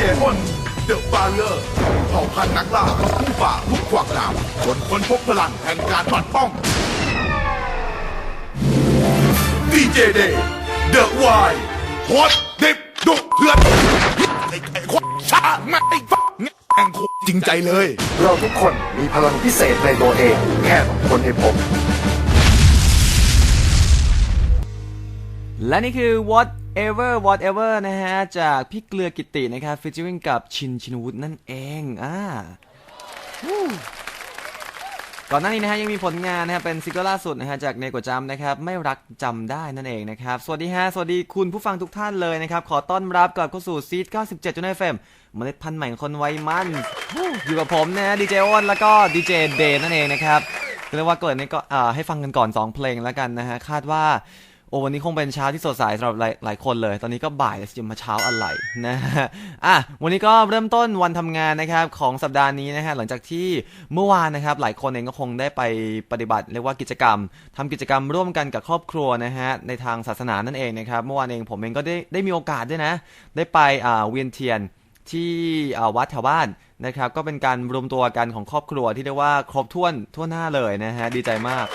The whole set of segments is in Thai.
เจอ้นเดอะฟาเลอร์เผ่าพันธุ์นักล่าผู้ฝ่าทุกขวากหนามจนค้นพบพลังแห่งการปัดป้องดีเจเดย์เดอะวายโคตรดิบดุเถื่อนไอ้ไอ้โคตรช้าไม่ไอ้ฟักแง่งโคตรจริงใจเลย เราทุกคนมีพลังพิเศษในตัวเอง แค่ต้องคนให้พบและนี่คือ Ever whatever นะฮะ จากพี่เกลือกิตินะครับฟิชชิ่งกับชินชินวุฒินั่นเองอ่าก่อนหน้านี้นะฮะยังมีผลงานนะครับเป็นซิงเกิลล่าสุดนะฮะจากเนโกจัมนะครับไม่รักจำได้นั่นเองนะครับ สวัสดีฮะสวัสดีคุณผู้ฟังทุกท่านเลยนะครับ ขอต้อนรับกลับเข้าสู่ซีด97จุดเฟมเมล็ดพันธุ์ใหม่ของคนไวมันอยู่กับผมนะฮะดีเจอ้นแล้วก็ดีเจเดนั่นเองนะครับเรียกว่าเกิดนี้ก็อ่าให้ฟังกันก่อน 2 เพลงแล้วกันนะฮะคาดว่า โอ้วันนี้คงเป็นเช้าที่สดใสสำหรับหลายหลายคนเลย ตอนนี้ก็บ่ายแล้วจะมาเช้าอะไรนะฮะอะวันนี้ก็เริ่มต้นวันทำงานนะครับของสัปดาห์นี้นะฮะหลังจากที่เมื่อวานนะครับหลายคนเองก็คงได้ไปปฏิบัติเรียกว่ากิจกรรมทำกิจกรรมร่วมกันกับครอบครัวนะฮะในทางศาสนานั่นเองนะครับเมื่อวานเองผมเองก็ได้ได้มีโอกาสด้วยนะ ได้ไปอ่าเวียนเทียนที่อ่าวัดแถวบ้านนะครับก็เป็นการรวมตัวกันของครอบครัวที่เรียกว่าครบถ้วนทั่วหน้าเลยนะฮะดีใจมาก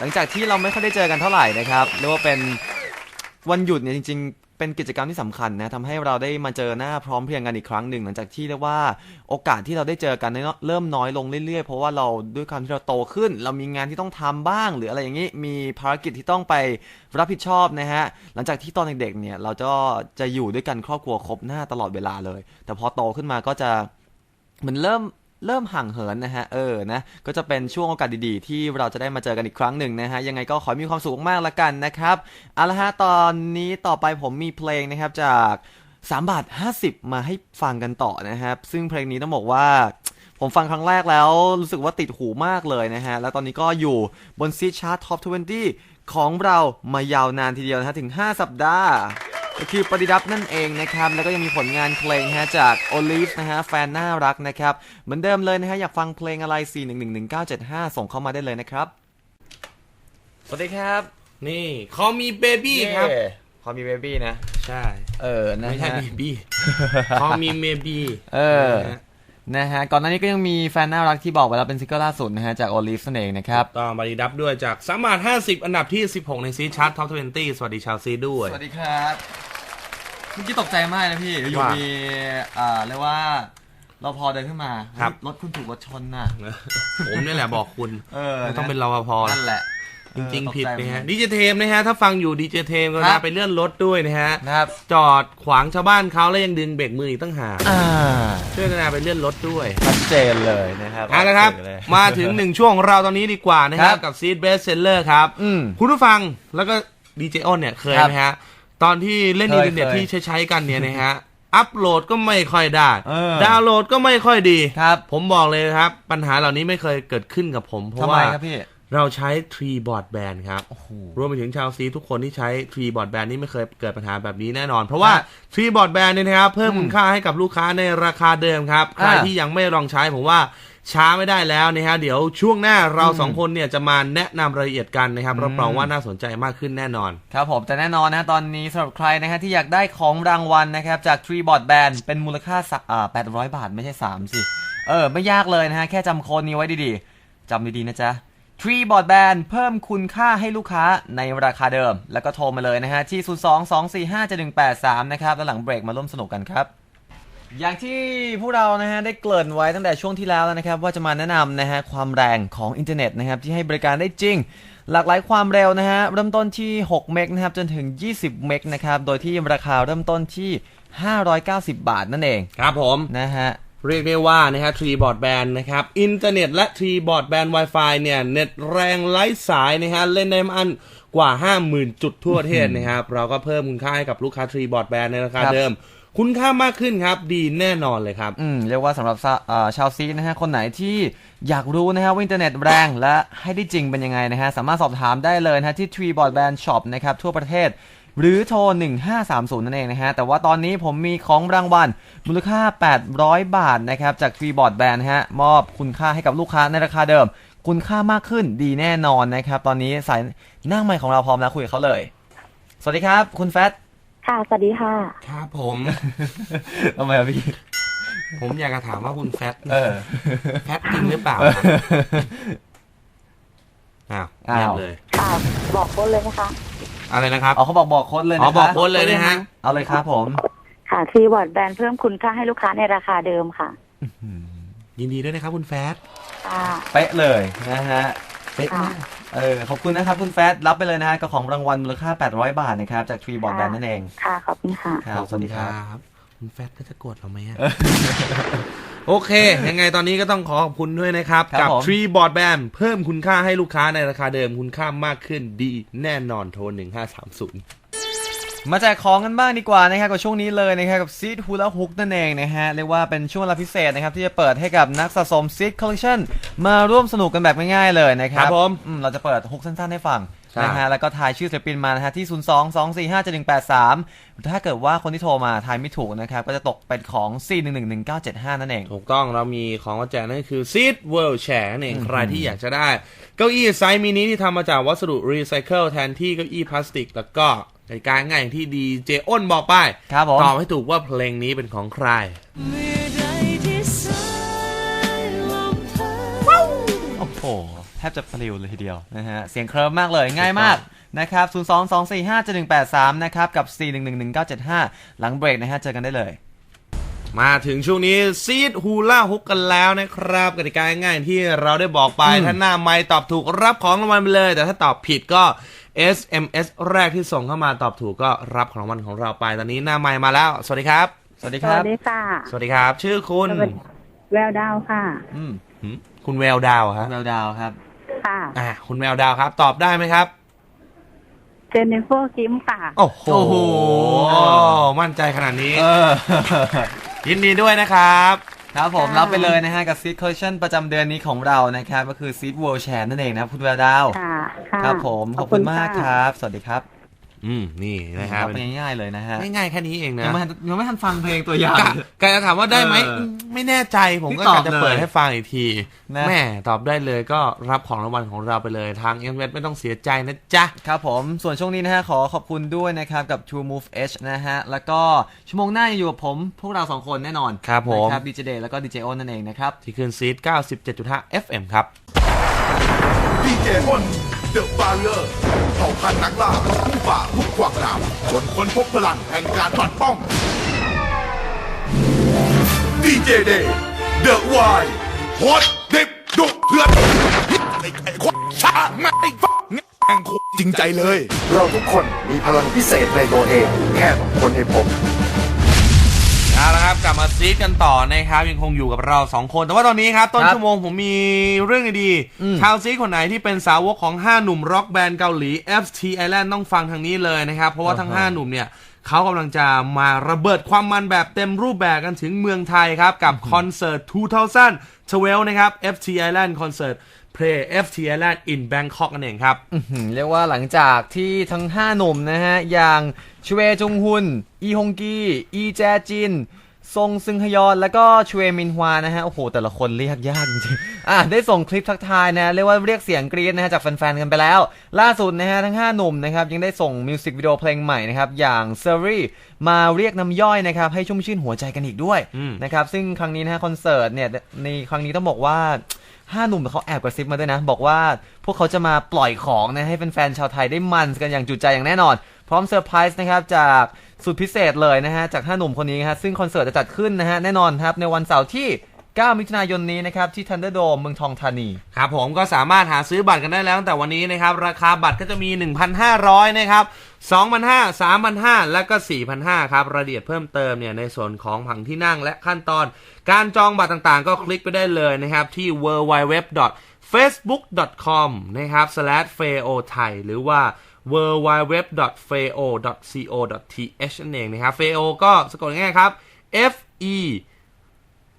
หลังจากที่เราไม่ค่อยได้เจอกันเท่าไหร่นะครับเรียกว่าเป็นวันหยุดเนี่ยจริง ๆ เป็นกิจกรรมที่สำคัญนะทำให้เราได้มาเจอหน้าพร้อมเพรียงกันอีกครั้งหนึ่ง หลังจากที่เรียกว่าโอกาสที่เราได้เจอกันเนี่ยเริ่มน้อยลงเรื่อยๆ เพราะว่าเราด้วยความที่เราโตขึ้น เรามีงานที่ต้องทำบ้าง หรืออะไรอย่างนี้มีภารกิจที่ต้องไปรับผิดชอบนะฮะหลังจากที่ตอนเด็กๆเนี่ยเราจะจะอยู่ด้วยกันครอบครัวครบหน้าตลอดเวลาเลย แต่พอโตขึ้นมาก็จะมือนเริ่ม เริ่มห่างเหินนะฮะ เออ นะ ก็จะเป็นช่วงโอกาสดีๆ ที่เราจะได้มาเจอกันอีกครั้งหนึ่งนะฮะ ยังไงก็ขอมีความสุขมากๆละกันนะครับ เอาละฮะ ตอนนี้ต่อไปผมมีเพลงนะครับจาก3บาท50 มาให้ฟังกันต่อนะครับ ซึ่งเพลงนี้ต้องบอกว่าผมฟังครั้งแรกแล้วรู้สึกว่าติดหูมากเลยนะฮะ แล้วตอนนี้ก็อยู่บนซีชาร์ตท็อป 20 ของเรามายาวนานทีเดียวนะฮะ ถึง 5 สัปดาห์ ก็คือปฏิดับนั่นเองนะครับ แล้วก็ยังมีผลงานเพลงฮะจาก Olive นะฮะแฟนน่ารักนะครับ เหมือนเดิมเลยนะฮะ อยากฟังเพลงอะไร 4111975 ส่งเข้ามาได้เลยนะครับ สวัสดีครับ นี่คอมีเบบี้ครับพอมีเบบี้นะ ใช่ เออนะไม่ใช่ฮะ เบบี้คอมีเมบี้เออ นะฮะ ก่อนหน้านี้ก็ยังมีแฟนน่ารักที่บอกไปแล้วเป็นซิงเกิลล่าสุดนะฮะจาก Olive นั่นเองนะครับต่อมาดีดับด้วยจาก3บาท50อันดับที่16ในซีชาร์ตท็อป20สวัสดีชาวซีด้วยสวัสดีครับเมื่อกี้ตกใจมากนะพี่อยู่ว่ามีอ่าเรียกว่าเราพอเดินขึ้นมาครับ รถคุณถูกรถชนน่ะ ผมนี่แหละบอกคุณ เออไม่ต้องเป็นรปภ นั่นแหละ จริงเออๆผิดตกใจนะฮะเหมือดีเจเทมนะฮะถ้าฟังอยู่ดีเจเทมก็ครันะบ ไปเลื่อนรถด้วยนะฮะนะครับจอดขวางชาวบ้านเขาแล้วยังดึงเบรกมืออีกตั้งหากอ่าช่วยกันนะไปเลื่อนรถด้วยชัดเจนเลยนะครับเอาละครับ ชัดเจนเลย มาถึงหนึ่งช่วงของเราตอนนี้ดีกว่านะคครัรับบกับซีดเบสเซลเลอร์ครับ อืม คุณผู้ฟังแล้วก็ดีเจอ้นเนี่ยเคยครับไหมฮะ ตอนที่เล่นเคอิยนเทอร์เน็ตเคยที่ใช้ใช้ๆกันเนี่ยนะฮะ อัปโหลดก็ไม่ค่อยได้เออ ดาวน์โหลดก็ไม่ค่อยดี ครับผมบอกเลยครับ ปัญหาเหล่านี้ไม่เคยเกิดขึ้นกับผม เพราะทำไมว่าครับพี่ เราใช้ทรีบอร์ดแบนครับโอ้โหรวมไปถึงชาวซีทุกคนที่ใช้ทรีบอร์ดแบนนี่ไม่เคยเกิดปัญหาแบบนี้แน่นอน เพราะว่าครับทรีบอร์ดแบนเนี่ยนะครับ เพิ่มอืมคุณค่าให้กับลูกค้าในราคาเดิมครับ ใครอ่าที่ยังไม่ลองใช้ผมว่าช้าไม่ได้แล้วนะฮะเดี๋ยวช่วงหน้าเราอืมสองคนเนี่ยจะมาแนะนำรายละเอียดกันนะครับรับรองว่าน่าสนใจมากขึ้นแน่นอน ครับผมแต่แน่นอนนะตอนนี้สำหรับใครนะฮะที่อยากได้ของรางวัลนะครับจาก Tree Board Band เป็นมูลค่าสักอ่า800บาทไม่ใช่3สิเออไม่ยากเลยนะฮะแค่จำโค้ดนี้ไว้ดีๆจำดีๆนะจ๊ะ Tree Board Band เพิ่มคุณค่าให้ลูกค้าในราคาเดิม แล้วก็โทรมาเลยนะฮะ ที่ 022457183 นะครับ แล้วหลังเบรกมาร่วมสนุกกันครับ อย่างที่พวกเรานะฮะได้เกริ่นไว้ตั้งแต่ช่วงที่แล้วแล้วนะครับ ว่าจะมาแนะนำนะฮะความแรงของอินเทอร์เน็ตนะครับที่ให้บริการได้จริง หลากหลายความเร็วนะฮะเริ่มต้นที่ 6 เมกนะครับจนถึง 20 เมกนะครับโดยที่ราคาเริ่มต้นที่ 590 บาทนั่นเอง ครับผมนะฮะ เรียกได้ว่านะฮะทรีบอร์ดแบนนะครับ อินเทอร์เน็ตและทรีบอร์ดแบน Wi-Fi เนี่ยเน็ตแรงไร้สายนะฮะเล่นได้มันกว่า 50,000 จุดทั่วประเทศนะครับ เราก็เพิ่มคุณค่าให้กับลูกค้าทรีบอร์ดแบนในราคาครับเดิม คุณค่ามากขึ้นครับดีแน่นอนเลยครับ อืมเรียกว่าสำหรับชาเอ่อชาวซีนะฮะคนไหนที่อยากรู้นะฮะว่าอินเทอร์เน็ตแรงและให้ได้จริงเป็นยังไงนะฮะสามารถสอบถามได้เลยนะฮะที่ Tree Board Band Shop นะครับทั่วประเทศ หรือโทร 1530 นั่นเองนะฮะ แต่ว่าตอนนี้ผมมีของรางวัลมูลค่า 800 บาทนะครับ จาก Tree Board Band นะฮะ มอบคุณค่าให้กับลูกค้าในราคาเดิม คุณค่ามากขึ้นดีแน่นอนนะครับ ตอนนี้สายนั่งใหม่ของเราพร้อมแล้วคุยกับเขาเลย สวัสดีครับ คุณแฟตค่ะ สวัสดีค่ะ ครับผม ทำไมอะพี่ ผมอยากจะถามว่าคุณแฟตเออ แฟตจริงหรือเปล่าอ้าวอ้าวเงียบเลย ค่ะ บอกคนเลยนะคะ อะไรนะครับเอาเขาบอกบอกโค้ดเลยอ๋นะอบอกโค้ดเลยนะฮะเอาเลยครับผมค่ะคีย์บอร์ดแบรนด์เพิ่มคุณค่าให้ลูกค้าในราคาเดิมค่ะยินดีด้วยนะครับคุณแฟตค่ะเป๊ะเลยนะฮะเป๊ะค่ะมากเออขอบคุณนะครับคุณแฟตรับไปเลยนะฮะกับของรางวัลมูลค่า 800 บาทนะครับ จาก Tree Board Band นั่นเอง ค่ะ ขอบคุณค่ะครับสวัสดีครับบคุณแฟตก็จะโกรธเราไหมอะ โอเค ยังไงตอนนี้ก็ต้องขอขอบคุณด้วยนะครับ ครับกับผม Tree Board Band เพิ่มคุณค่าให้ลูกค้าในราคาเดิมคุณค่ามากขึ้นดีแน่นอนโทร 1530มาแจกของกันบ้างดีกว่านะครับกับช่วงนี้เลยนะครับกับซีดฮูลาฮุกนั่นเองนะฮะเรียกว่าเป็นช่วงเวลาพิเศษนะครับที่จะเปิดให้กับนักสะสมซีดคอลเลคชันมาร่วมสนุกกันแบบง่ายๆเลยนะครัครับบผม อืเราจะเปิดฮุกสั้นๆให้ฟังใช่ นะฮะแล้วก็ทายชื่อศิลปินมานะฮะที่ 0 2 2 4 5 7 1 8 3 ถ้าเกิดว่าคนที่โทรมาทายไม่ถูกนะครับ ก็จะตกเป็นของ 4 1 1 1 9 7 5 นั่นเอง ถูกต้องเรามีของมาแจกนั่นคือ Seed World Share นั่นเองใครที่อยากจะได้ เก้าอี้ไซส์มินิที่ทำมาจากวัสดุรีไซเคิลแทนที่เก้าอี้พลาสติก แล้วก็ในการง่ายอย่างที่ดีเจอ้นบอกไปครับผมตอบให้ถูกว่าเพลงนี้เป็นของใครโอ้โห แทบจะปลิวเลยทีเดียวนะฮะเสียงเคลิ้มมากเลยง่ายมากนะครับ 0 2 2 4 5 7 1 8 3 นะครับ กับ 4 1 1 1 9 7 5 หลังเบรกนะฮะ เจอกันได้เลย มาถึงช่วงนี้ซีดฮูล่าฮุกกันแล้วนะครับกติกาง่ายๆที่เราได้บอกไป ถ้าหน้าไม่ตอบถูกรับของรางวัลไปเลย แต่ถ้าตอบผิดก็ SMS แรกที่ส่งเข้ามาตอบถูกก็รับของรางวัลของเราไปตอนนี้หน้าไม่มาแล้ว สวัสดีครับ สวัสดีสครัวับสดีค่ะ สวัสดีครับ ชื่อคุณสวัสดีแววดาวค่ะ อืมหืมคุณแววดาวฮะแววดาวครับค่ะ อ่าคุณแววดาวครับ ตอบได้ไหมครับเจนนิเฟอร์คิมค่ะโอ้โหโอ้โหมั่นใจขนาดนี้เออยินดีด้วยนะครับครับผมค่ะรับไปเลยนะฮะกับซีดคอลเลคชันประจำเดือนนี้ของเรานะครับ ก็คือซีด World Share นั่นเองนะครับคุณแววดาวค่ะค่ะครับผมขอบคุณมากะครับ สวัสดีครับ อืมนี่นะครับรับไปง่ายๆเลยนะฮะง่ายๆแค่นี้เองนะยังไม่ทันยังไม่ทันฟังเพลงตัวอย่าง กะกะจะถามว่าได้ไหมเออไม่แน่ใจผมก็นี่ตอบกะจะเปิดเลยให้ฟังอีกทีนะ แม่ตอบได้เลยก็รับของรางวัลของเราไปเลยทางเอ็มเวไม่ต้องเสียใจนะจ๊ะ ครับผม ส่วนช่วงนี้นะฮะ ขอขอบคุณด้วยนะครับ กับ True Move H นะฮะ แล้วก็ชั่วโมงหน้ายังอยู่กับผม พวกเราสองคนแน่นอนครับผม นะครับดีเจเดแล้วก็ดีเจโอนั่นเองนะครับ ที่คืนซีด97.5 FM ครับ ดีเจอ้นเดอะฟาเรอร์เผ่า พันธุ์นักล่าผู้ฝ่าทุกขวากหนามจนค้นพบพลังแห่งการปัดป้องดีเจเดย์เดอะวายฮอตดิบดุเถื่อนไอ้ไอ้คนชาไม่ฟังแงโคจริงใจเลย เราทุกคนมีพลังพิเศษในตัวเอง แค่ต้องคนให้ผม ละครับกลับมาซีดกันต่อนะครับยังคงอยู่กับเราสองคน แต่ว่าตอนนี้ครับต้นครับชั่วโมงผมมีเรื่องดีอืม ๆชาวซีดคนไหนที่เป็นสาวกของ 5 หนุ่มร็อกแบนด์เกาหลี FT Island ต้องฟังทางนี้เลยนะครับ เพราะว่าทั้ง 5 หนุ่มเนี่ยเขากำลังจะมาระเบิดความมันแบบเต็มรูปแบบกันถึงเมืองไทยครับ กับคอนเสิร์ต 2012 นะครับ FT Island Concert Play FT Island in Bangkok นั่นเองครับ อื้อหือเรียกว่าหลังจากที่ทั้ง 5 หนุ่มนะฮะ อย่างชเวจงฮุน อีฮงกี อีแจจิน ซงซึงฮยอนแล้วก็ชเวมินฮวานะฮะโอ้โหแต่ละคนเรียกยากจริงๆอะได้ส่งคลิปทักทายนะเรียกว่าเรียกเสียงกรี๊ดนะฮะจากแฟนๆกันไปแล้ว ล่าสุดนะฮะทั้ง 5 หนุ่มนะครับยังได้ส่งมิวสิกวิดีโอเพลงใหม่นะครับอย่าง s e r r y มาเรียกน้ำย่อยนะครับให้ชุ่มชื่นหัวใจกันอีกด้วยอืมนะครับซึ่งครั้งนี้นะฮะคอนเสิร์ตเนี่ยในครั้งนี้ต้องบอกว่า ห้าหนุ่มเขาแอบกระซิบมาด้วยนะ บอกว่าพวกเขาจะมาปล่อยของนะให้แฟนๆชาวไทยได้มันกันอย่างจุใจอย่างแน่นอน พร้อมเซอร์ไพรส์นะครับจากสุดพิเศษเลยนะฮะจากห้าหนุ่มคนนี้นะฮะซึ่งคอนเสิร์ตจะจัดขึ้นนะฮะแน่นอนครับในวันเสาร์ที่ 9 มิถุนายนนี้นะครับที่ทันเดอร์โดมเมืองทองธานี ครับผมก็สามารถหาซื้อบัตรกันได้แล้วตั้งแต่วันนี้นะครับ ราคาบัตรก็จะมี 1,500 นะครับ 2,500 3,500 และก็ 4,500 ครับ รายละเอียดเพิ่มเติมเนี่ยในส่วนของผังที่นั่งและขั้นตอน การจองบัตรต่างๆ ก็คลิกไปได้เลยนะครับที่ www.facebook.com นะครับ slash f e o thai หรือว่า www.feo.co.th นั่นเองนะครับ feo ก็สะกดง่ายๆครับ f e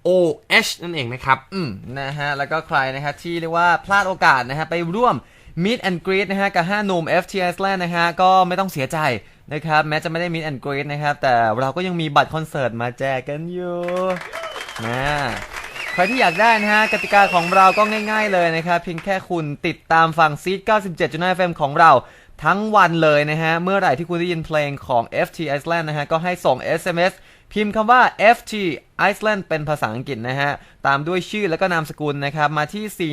o h นั่นเองนะครับ อืมนะฮะ แล้วก็ใครนะฮะที่เรียกว่าพลาดโอกาสนะฮะไปร่วม Meet and Greet นะฮะกับ5หนุ่ม FT Iceland นะฮะก็ไม่ต้องเสียใจนะครับแม้จะไม่ได้ Meet and Greet นะครับ แต่เราก็ยังมีบัตรคอนเสิร์ตมาแจกกันอยู่นะใครที่อยากได้นะฮะกติกาของเราก็ง่าย ๆเลยนะครับเพียงแค่คุณติดตามฟังซีด97.5 FM ของเราทั้งวันเลยนะฮะ เมื่อไหร่ที่คุณได้ยินเพลงของ FT Iceland นะฮะก็ให้ส่ง SMS พิมพ์คำว่า FT Iceland เป็นภาษาอังกฤษนะฮะ ตามด้วยชื่อแล้วก็นามสกุลนะครับ มาที่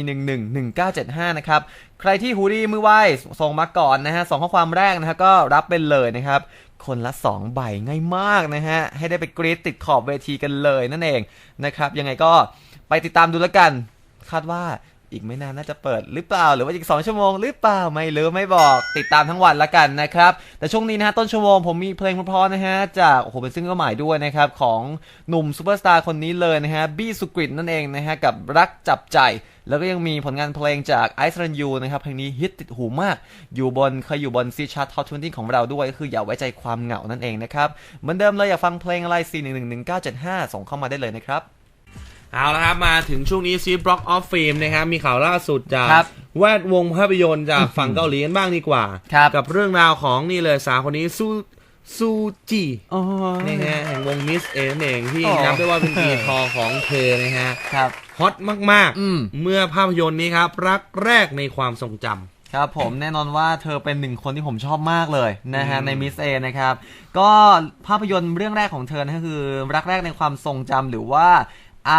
4111975 นะครับ ใครที่ฮูดี้มือไหว้ส่งมาก่อนนะฮะสองข้อความแรกนะฮะก็รับไปเลยนะครับ คนละ 2 ใบง่ายมากนะฮะ ให้ได้ไปกรีดติดขอบเวทีกันเลยนั่นเองนะครับ ยังไงก็ไปติดตามดูแล้วกัน คาดว่า อีกไม่นานน่าจะเปิดหรือเปล่าหรือว่าอีก 2 ชั่วโมงหรือเปล่าไม่รู้ไม่บอกติดตามทั้งวันละกันนะครับ แต่ช่วงนี้นะฮะต้นชั่วโมงผมมีเพลงเพราะๆนะฮะจากโอ้โหเป็นซิงเกิลใหม่ด้วยนะครับของหนุ่มซูเปอร์สตาร์คนนี้เลยนะฮะบี้สุกริตนั่นเองนะฮะกับรักจับใจ แล้วก็ยังมีผลงานเพลงจากไอซ์รันยูนะครับเพลงนี้ฮิตติดหูมาก อยู่บนเคยอยู่บนซีชาร์ตท็อป20ของเราด้วยก็คืออย่าไว้ใจความเหงานั่นเองนะครับเหมือนเดิมเลยอยากฟังเพลงอะไร4111975ส่งเข้ามาได้เลยนะครับ เอาละครับ มาถึงช่วงนี้ซีบล็อกออฟฟิล์มนะครับ มีข่าวล่าสุดจากครับแวดวงภาพยนตร์จากฝั่งเกาหลีกันบ้างดีกว่า ครับ กับเรื่องราวของนี่เลยสาวคนนี้ซูซูจีอ๋อนะฮะแห่งวงมิสเอนั่นเองที่อ๋อ นับได้ว่าเป็นปีทองของเธอนะฮะครับ ฮอตมากอืม เมื่อภาพยนตร์นี้ครับ รักแรกในความทรงจำครับผมแน่นอนว่าเธอเป็นหนึ่งคนที่ผมชอบมากเลยนะฮะ อืมในมิสเอนะครับ ก็ภาพยนตร์เรื่องแรกของเธอนะก็คือรักแรกในความทรงจำหรือว่า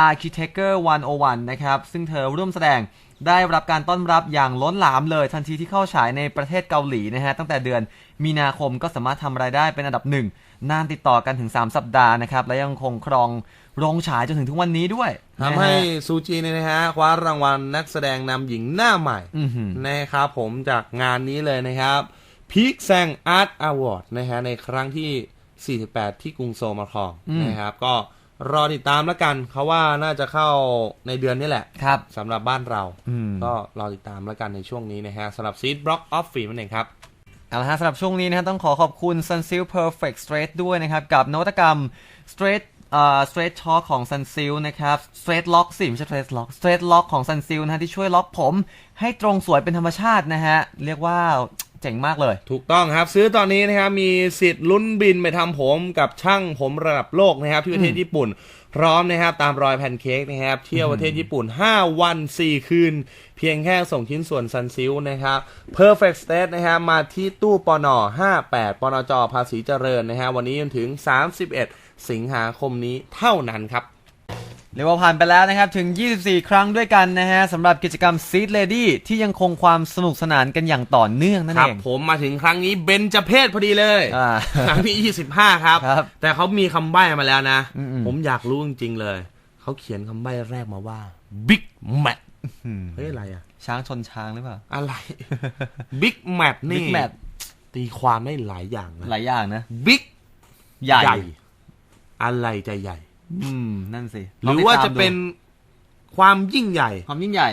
Architecture 101 นะครับ ซึ่งเธอร่วมแสดงได้รับการต้อนรับอย่างล้นหลามเลยทันทีที่เข้าฉายในประเทศเกาหลีนะฮะ ตั้งแต่เดือนมีนาคมก็สามารถทำรายได้เป็นอันดับหนึ่งนานติดต่อกันถึง 3 สัปดาห์นะครับ และยังคงครองโรงฉายจนถึงทุกวันนี้ด้วยทำให้นะฮะซูจีเนี่ยนะฮะคว้ารางวัลนักแสดงนำหญิงหน้าใหม่อื้อหือนะครับผมจากงานนี้เลยนะครับพีคแซงอาร์ตอวอร์ดนะฮะในครั้งที่ 48 ที่กรุงโซลมาครองนะครับก็ รอติดตามแล้วกันเขาว่าน่าจะเข้าในเดือนนี้แหละครับสำหรับบ้านเราอืมก็รอติดตามแล้วกันในช่วงนี้นะฮะสำหรับซีดบล็อกออฟฟิล์มนั่นเองครับเอาละฮะสำหรับช่วงนี้นะฮะต้องขอขอบคุณ Sunsilk Perfect Straight ด้วยนะครับ กับนวัตกรรม Straight เอ่อ Straight Talk ของ Sunsilk นะครับ Straight Lock สิไม่ใช่ Straight Lock Straight Lock ของ Sunsilk นะฮะที่ช่วยล็อกผม ให้ตรงสวยเป็นธรรมชาตินะฮะ เรียกว่า เจ๋งมากเลย ถูกต้องครับ ซื้อตอนนี้นะครับมีสิทธิ์ลุ้นบินไปทำผมกับช่างผมระดับโลกนะครับ ที่ประเทศญี่ปุ่น พร้อมนะครับ ตามรอยแพนเค้กนะครับ เที่ยวประเทศญี่ปุ่น 5 วัน 4 คืน เพียงแค่ส่งชิ้นส่วนซันซิลนะครับ Perfect State นะครับมาที่ตู้ปน58ปนจภาษีเจริญนะฮะวันนี้จนถึง 31 สิงหาคมนี้เท่านั้นครับ เรียกว่าผ่านไปแล้วนะครับถึง 24 ครั้งด้วยกันนะฮะสำหรับกิจกรรม Seed Lady ที่ยังคงความสนุกสนานกันอย่างต่อเนื่องนั่นครัเอบง ผมมาถึงครั้งนี้เบนจเพศพอดีเลยอ่าครั้งที่25 ครับ ครับแต่เขามีคำใบ้มาแล้วนะ อืมๆ ผมอยากรู้จริงๆเลย เขาเขียนคำใบ้แรกมาว่า Big Mac เฮ้ยอะไรอะช้างชนช้างหรือเปล่า อะไร Big Mac นี่ Big Mac ตีความได้หลายอย่างนะ หลายอย่างนะ Big ใหญ่ อะไรจะใหญ่ อืม นั่นสิหรือว่าจะเป็นความยิ่งใหญ่ ความยิ่งใหญ่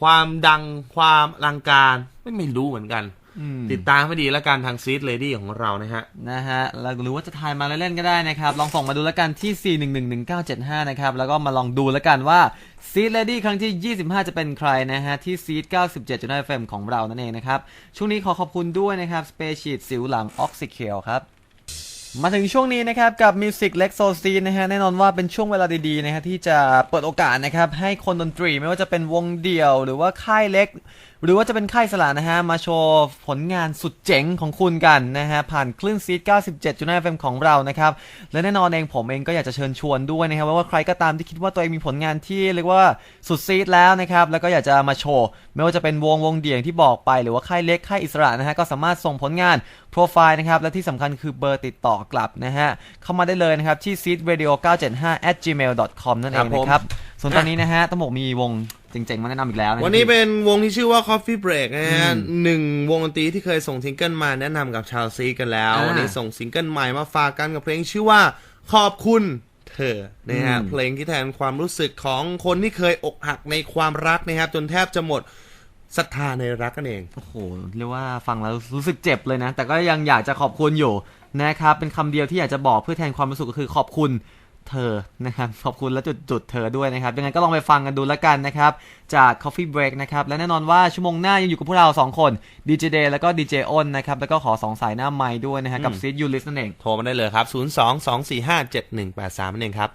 ความดังความอลังการไม่ไม่รู้เหมือนกันอืมติดตามให้ดีแล้วกันทางซีดเลดี้ของเรานะฮะ นะฮะ แล้วหรือว่าจะทายมาเล่นๆก็ได้นะครับ ลองส่งมาดูแล้วกันที่ 4111975 นะครับ แล้วก็มาลองดูแล้วกันว่า Seed Lady ครั้งที่ 25 จะเป็นใครนะฮะ ที่ Seed 97.5 FM ของเรานั่นเองนะครับ ช่วงนี้ขอขอบคุณด้วยนะครับ Space Sheet สิวหลัง Oxycale ครับ มาถึงช่วงนี้นะครับกับ Music l e x o c e n นะฮะแน่นอนว่าเป็นช่วงเวลาดีๆนะฮะที่จะเปิดโอกาสนะครับให้คนดนตรีไม่ว่าจะเป็นวงเดี่ยว หรือว่าค่ายเล็ก หรือว่าจะเป็นค่ายสลานะฮะ มาโชว์ผลงานสุดเจ๋งของคุณกันนะฮะ ผ่านคลื่นซีด97.5 FM ของเรานะครับ และแน่นอนเองผมเองก็อยากจะเชิญชวนด้วยนะครับว่าใครก็ตามที่คิดว่าตัวเองมีผลงานที่เรียกว่าสุดซีดแล้วนะครับ แล้วก็อยากจะมาโชว์ ไม่ว่าจะเป็นวงวงเดี่ยงที่บอกไปหรือว่าค่ายเล็กค่ายอิสระนะฮะก็สามารถส่งผลงานโปรไฟล์นะครับและที่สำคัญคือเบอร์ติดต่อกลับนะฮะเข้ามาได้เลยนะครับที่ seedradio975 at gmail com นั่นเองนะครับ ส่วนตอนนี้นะฮะต้องบอกมีวงเจ๋งๆมาแนะนำอีกแล้วะวันนี้เป็นวงที่ชื่อว่า Coffee Break นะฮะหนึ่งวงดนตรีที่เคยส่งซิงเกิลมาแนะนำกับชาวซีกันแล้ว อ่าวันนี้ส่งซิงเกิลใหม่มาฝากกันกับเพลงชื่อว่าขอบคุณเธอนะฮะอืม เพลงที่แทนความรู้สึกของคนที่เคยอกหักในความรักนะครับจนแทบจะหมดศรัทธาในรักกันเอง โอ้โหเรียกว่าฟังแล้วรู้สึกเจ็บเลยนะ แต่ก็ยังอยากจะขอบคุณอยู่นะครับเป็นคำเดียวที่อยากจะบอกเพื่อแทนความรู้สึกก็คือขอบคุณ เธอนะครับขอบคุณและจุดจุดๆเธอด้วยนะครับยังไงก็ลองไปฟังกันดูแล้วกันนะครับจาก Coffee Break นะครับและแน่นอนว่าชั่วโมงหน้ายังอยู่กับพวกเรา 2 คน DJ Day แล้วก็ DJ อ้นนะครับแล้วก็ขอ 2 สายหน้าไม้ด้วยนะฮะกับ Seed You List นั่นเองโทรมาได้เลยครับ 0 2 2 4 5 7 1 8 3นั่นเองครับ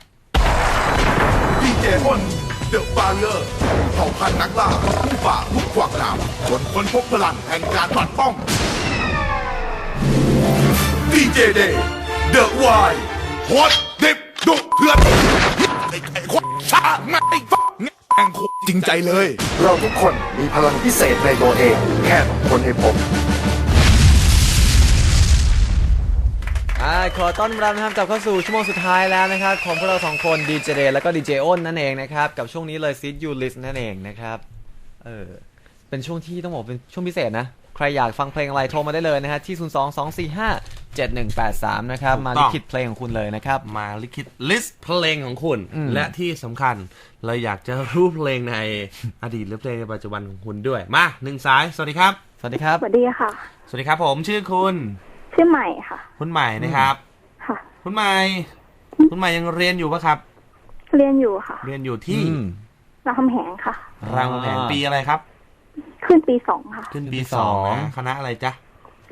ดีเจอ้นเดอะบาร์เ e อร์เผ่าพันธุ์นักล่าผู้ฝ่าทุกขวากหนามจนคนพบพลังแห่งการปัดป้องดีเจเดย์เดอะวายฮอตเด็บดุเถื่อนไอ้ไอ้คนช้าไม่ฟังแม่งโคตรจริงใจเลย เราทุกคนมีพลังพิเศษในตัวเอง แค่ต้องคนให้พบอ่าขอต้อนรับนะครับกลับเข้าสู่ชั่วโมงสุดท้ายแล้วนะครับของพวกเราสองคนดีเจเดแล้วก็ดีเจอ้นนั่นเองนะครับกับช่วงนี้เลยซีดยูลิสนั่นเองนะครับเออเป็นช่วงที่ต้องบอกเป็นช่วงพิเศษนะ ใครอยากฟังเพลงอะไรโทรมาได้เลยนะฮะที่ 0 2 2 4 5 7 1 8 3 นะครับถูกมาต้ลิองขิตเพลงของคุณเลยนะครับ มาลิขิตลิสต์เพลงของคุณอืมและที่สำคัญเราอยากจะรู้เพลงในอดีตหรือเพลงในปัจจุบันของคุณด้วย มาหนึ่งสาย สวัสดีครับ สวัสดีครับ สวัสดีค่ะ สวัสดีครับผมชื่อคุณ ชื่อใหม่ค่ะ คุณใหม่นะครับ ค่ะ คุณใหม่ คุณใหม่ยังเรียนอยู่ปะครับ เรียนอยู่ค่ะ เรียนอยู่ที่อืมรามคำแหงค่ะ รามคำแหงปีอะไรครับ ขึ้นปีสองค่ะ ขึ้นปีปีสสอองงนะคณะอะไรจ๊ะ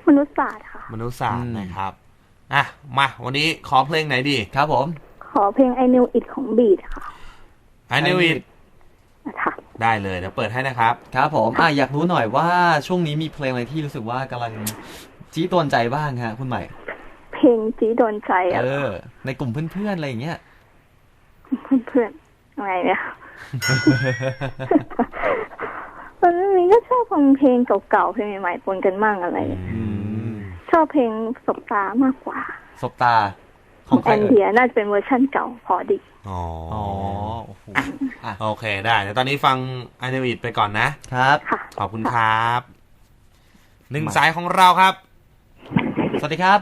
มนุษยศาสตร์ค่ะ มนุษยศาสตอืร์มนะครับ อะ มาวันนี้ขอเพลงไหนดี ครับผม ขอเพลง I Knew It ของบีดค่ะ I knew it ค่ะได้เลยเดี๋ยวเปิดให้นะครับ ครับผมอะอยากรู้หน่อยว่าช่วงนี้มีเพลงอะไรที่รู้สึกว่ากำลังจี้ตวนใจบ้างฮะคุณใหม่ เพลงจีโดนใจอะเออ ในกลุ่มเพื่อนๆอะไรอย่างเงี้ย เพื่อนๆอะไรเนี่ย ตอนนี้ก็ชอบฟังเพลงเก่าๆเพลงใหม่ๆปนกันมั่งอะไรอย่างเงี้ยอืมชอบเพลงสบตามากกว่าสบตาขขอองงใครแอนเอ่เดียยน่าจะเป็นเวอร์ชั่นเก่าพอดีอ๋ออ๋อโอ้โหอะโอเคได้เดี๋ยวตอนนี้ฟัง I knew it ไปก่อนนะครับค่ะขอบคุณครับหนึ่งสายของเราครับ สวัสดีครับ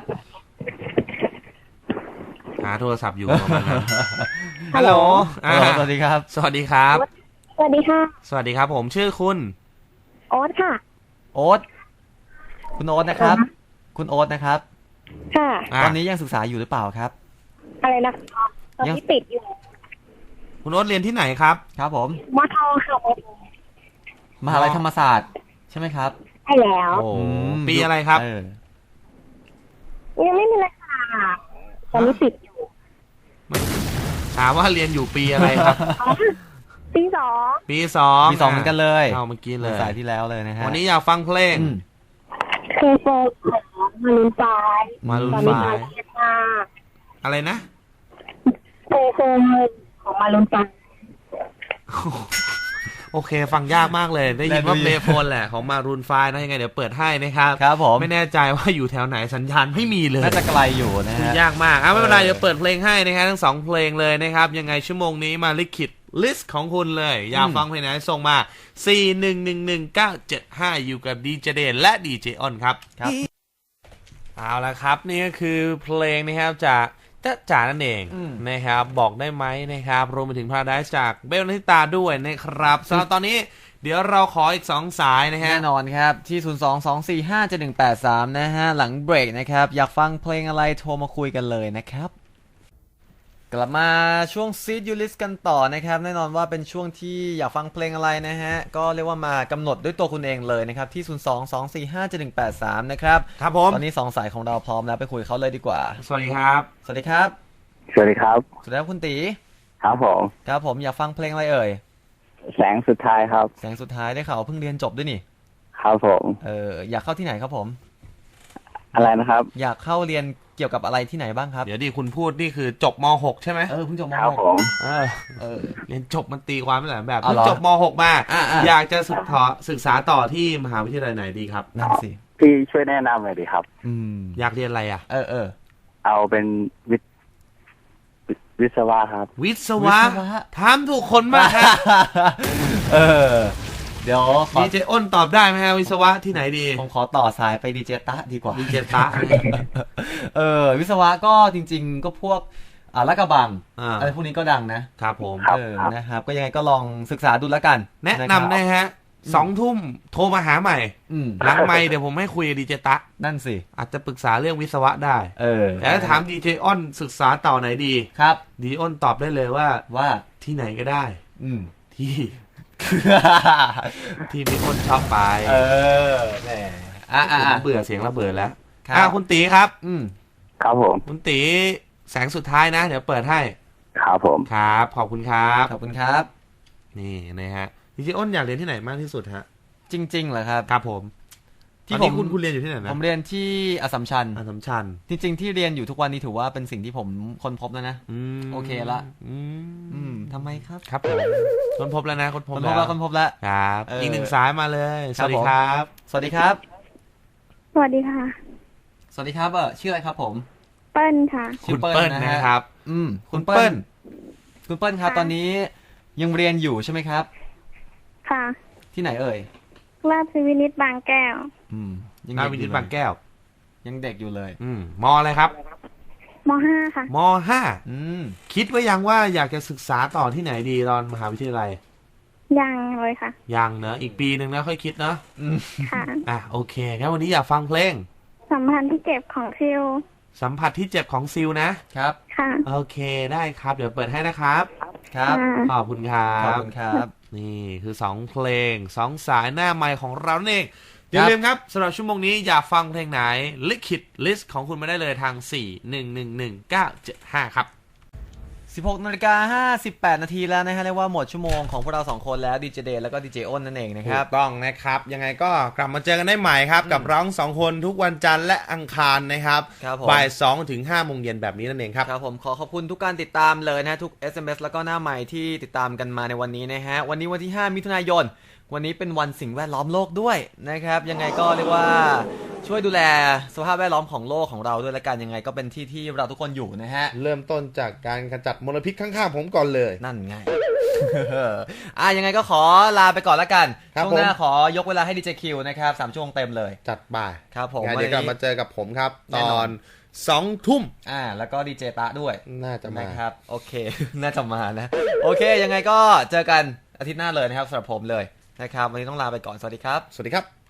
หาโทรศัพท์อยู่ประมาณนั้นฮัลโหลอ่าสวัสดีครับ สวัสดีครับส วัสดีค่ะ สวัสดีครับ ผมชื่อคุณ โอ๊ตค่ะ โอ๊ตคุณโอ๊ตนะครับ คุณโอ๊ตนะครับ ค่ะอะตอนนี้ยังศึกษาอยู่หรือเปล่าครับ อะไรนะคะตอนยังนี้ติดอยู่ คุณโอ๊ตเรียนที่ไหนครับ ครับ ผมมอทอค่ะมอทอมหาลัยธรรมศาสตร์ ใช่ไหมครับใช่แล้วโอ้อืมปีอะไรครับเออยังไม่มีเลยค่ะตอนนี้ติดอยู่ถามว่าเรียนอยู่ปีอะไรครับ ปีสองปีสองปีสองเหมือนกันเลยเอาเมื่อกี้เลยสายที่แล้วเลยนะฮะวันนี้อยากฟังเพลงอืมเคยโฟของมารุนไฟมารุนตอนไฟนี้มาเทียบมาอะไรนะเคยโฟของมารุนไฟโอเค ฟังยากมากเลย ได้ยินว่าเพลย์โฟนแหละของมารูนไฟนะยังไงเดี๋ยวเปิดให้นะครับครับผมไม่แน่ใจว่าอยู่แถวไหนสัญญาณไม่มีเลยน่าจะไกลอยู่นะฮะยากมากอะไม่เป็นไรเออเดี๋ยวเปิดเพลงให้นะครับทั้งสองเพลงเลยนะครับ ยังไงชั่วโมงนี้มาลิขิต ลิสต์ของคุณเลย อยากฟังเพลงไหนส่งมา 4 1 1 1 9 7 5 อยู่กับดีเจเดนและดีเจออนครับครับ เอาละครับ นี่ก็คือเพลงนะครับจากจ้าจ๋านั่นเองอืมนะครับ บอกได้ไหมนะครับรวมไปถึงพาราไดซ์จากเบลนิตาด้วยนะครับสำหรับตอนนี้เดี๋ยวเราขออีกสองสายนะฮะแน่นอนครับ ที่ 0 2 2 4 5 7 1 8 3 นะฮะ หลังเบรกนะครับ อยากฟังเพลงอะไรโทรมาคุยกันเลยนะครับ กลับมาช่วงซีดยูลิสกันต่อนะครับ แน่นอนว่าเป็นช่วงที่อยากฟังเพลงอะไรนะฮะ ก็เรียกว่ามากำหนดด้วยตัวคุณเองเลยนะครับ ที่ 0 2 2 4 5 7 1 8 3 นะครับ ครับผม ตอนนี้ 2 สายของเราพร้อมแล้วไปคุยกับเขาเลยดีกว่า สวัสดีครับ สวัสดีครับ สวัสดีครับ สวัสดีครับคุณตี ครับผม ครับผมอยากฟังเพลงอะไรเอ่ย แสงสุดท้ายครับ แสงสุดท้ายได้ข่าวว่าเพิ่งเรียนจบด้วยนี่ ครับผม เอออยากเข้าที่ไหนครับผม อะไรนะครับ อยากเข้าเรียนเกี่ยวกับอะไรที่ไหนบ้างครับ เดี๋ยวดิคุณพูดนี่คือจบม .6 ใช่ไหมเออเพิ่งจบม ครับหกผมเออเออ เรียนจบมันตีความไม่หลายแบบเอาเพิ่งเหรอจบม .6 มาอ่าอ่าอยากจะศึกษาศึกษาต่อที่มหาวิทยาลัยไหนดีครับ นั่นสิพี่ช่วยแนะนำหน่อยดีครับ อืมอยากเรียนอะไรอะ เออเออเอาเป็นวิทย์วิวิศวะครับ วิศวะวิศวะ ถามถูกคนมากฮะเออ เดี๋ยวขอดีเจอ้นตอบได้ไหมฮะวิศวะที่ไหนดี ผมขอต่อสายไปดีเจตะดีกว่า ดีเจตะ เออ วิศวะก็จริง ๆ ก็พวกอ่าลาดกระบังอ่า อะไรพวกนี้ก็ดังนะครับผม ครับ เออนะครับ ก็ยังไงก็ลองศึกษาดูแล้วกันแนะคนำรับนะฮะสองทุ่มโทรมาหาใหม่ อืมหลังไม่เดี๋ยวผมให้คุยกับดีเจตะ นั่นสิ อาจจะปรึกษาเรื่องวิศวะได้ เออแต่ถ้าถามดีเจอ้นศึกษาต่อไหนดี ครับ ดีอ้นตอบได้เลยว่าว่าที่ไหนก็ได้ อืม ที่ ที่พี่อ้นชอบไปเออแหมอะอะผมอะ เบื่อเสียงระเบิดแล้วครับ อะคุณตีครับ อืมครับผม คุณตีแสงสุดท้ายนะ เดี๋ยวเปิดให้ครับผม ครับ ขอบคุณครับ ขอบคุณครับ นี่นะฮะดีเจอ้นอยากเรียนที่ไหนมากที่สุดฮะจริงๆเหรอครับ ครับผม ที่ที่ผผมมคุณคุณเรียนอยู่ที่ไหนนะผมเรียนที่อสสัมชัญอัสสัมชัญจริง ๆ ที่เรียนอยู่ทุกวันนี้ถือว่าเป็นสิ่งที่ผมค้นพบแล้วนะอืมโอเคละอืมอืมทำไมครับครับผมค้นพบแล้วนะค้นพบค้นพแล้บวแล้วค้นพบแล้วครับเอออีอีกหนึ่งสายมาเลยสครับวัสดีผมครับ สวัสดีครับ สวัสดีค่ะ สวัสดีครับเออชื่ออะไรครับ ผม เปิ้ลค่ะชื่คุอณเปิ้ลเปิ้ลนะฮะนะครับ อืม คุคุณณเปิ้เปิ้ลลคุณเปิ้ลครับค่ะตอนนี้ยังเรียนอยู่ใช่ไหมครับ ค่ะ ที่ไหนเอ่ยราชวินิตบางแก้ว อืมยังนาเด็กวิอนิตยู่เลบางยแก้ว ยังเด็กอยู่เลย อืมมอะไรครับมห้าค่ะ มห้าอืมคิดไว้ยังว่าอยากจะศึกษาต่อที่ไหนดีตอนมหาวิทยาลัยยังเลยค่ะ ยังเนอะอีกปีหนึ่งนะค่อยคิดเนอะอืมค่ะ อะโอเคงั้นวันนี้อยากฟังเพลง สัมพันธ์ที่เก็บของซิลสัมผัสที่เจ็บของซิลนะ ครับ ค่ะโอเคได้ครับ เดี๋ยวเปิดให้นะครับ ครับค่ะขอบคุณครัขอบบคุณครับ นี่คือสองเพลงสองสายหน้าใหม่ของเรานั่นเอง อคย่ารับลืมครับสำหรับชั่วโมงนี้อยากฟังเพลงไหน ลิขิตลิสต์ของคุณมาได้เลยทาง 4 1 1 1 9 7 5 ครับ 16นาฬิกา58 นาทีแล้วนะฮะเรียกว่าหมดชั่วโมงของพวกเราสองคนแล้วดีเจเดแล้วก็ดีเจอ้นนั่นเองนะคถูรับ กต้องนะครับ ยังไงก็กลับมาเจอกันได้ใหม่ครับ กับร้องสองคนทุกวันจันทร์และอังคารนะครับครับผม บ่าย2ถึง5โมงเย็นแบบนี้นั่นเองครับ ครับผมขอขอบคุณทุกการติดตามเลยนะฮะทุก SMS แล้วก็หน้าใหม่ที่ติดตามกันมาในวันนี้นะฮะวันนี้วันที่ 5 มิถุนายน วันนี้เป็นวันสิ่งแวดล้อมโลกด้วยนะครับ ยังไงก็เรียกว่าช่วยดูแลสภาพแวดล้อมของโลกของเราด้วยละกันยังไงก็เป็นที่ที่เราทุกคนอยู่นะฮะ เริ่มต้นจากการขจัดมลพิษข้างๆ ผมก่อนเลย นั่นไง อะยังไงก็ขอลาไปก่อนละกัน ครับช่วงหน้าผม ขอยกเวลาให้ดีเจคิวนะครับสามชั่วโมงเต็มเลย จัดบ่ายครับผมงั้นเดี๋ยวกลับมาเจอกับผมครับ แน่ตนออนน2ทุ่มอ่า แล้วก็ดีเจตะด้วยน่าจะมานะครับ โอเค น่าจะมานะ โอเค ยังไงก็เจอกันอาทิตย์หน้าเลยนะครับสำหรับผมเลย นะครับ วันนี้ต้องลาไปก่อนสวัสดีครับ สวัสดีครับ